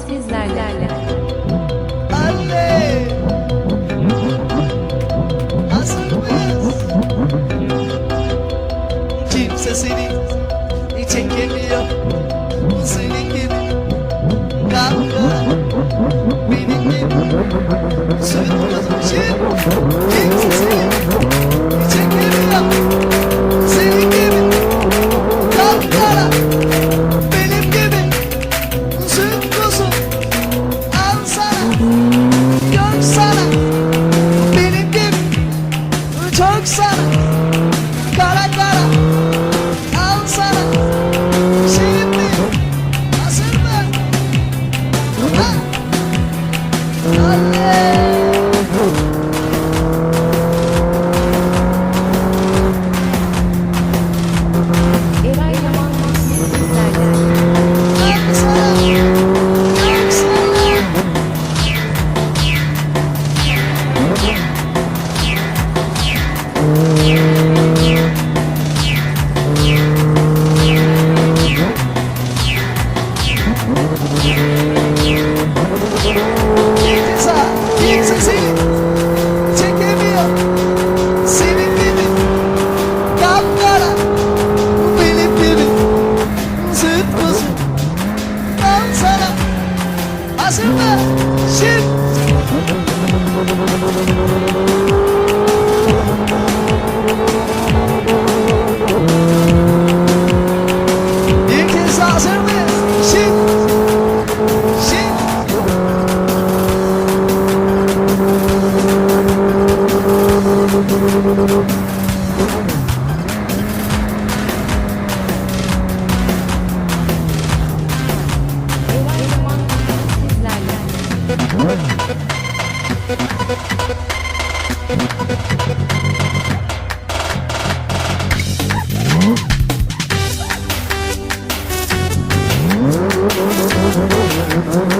sürprizlerle. Anne! Hazır mıyız? Kimse seni çekemiyor. Bu senin gibi kavga. Benim gibi sürprizim. Kimse Okay. Şaşırdı. Şir. İlkin şaşırdı. Şir. Mm-hmm.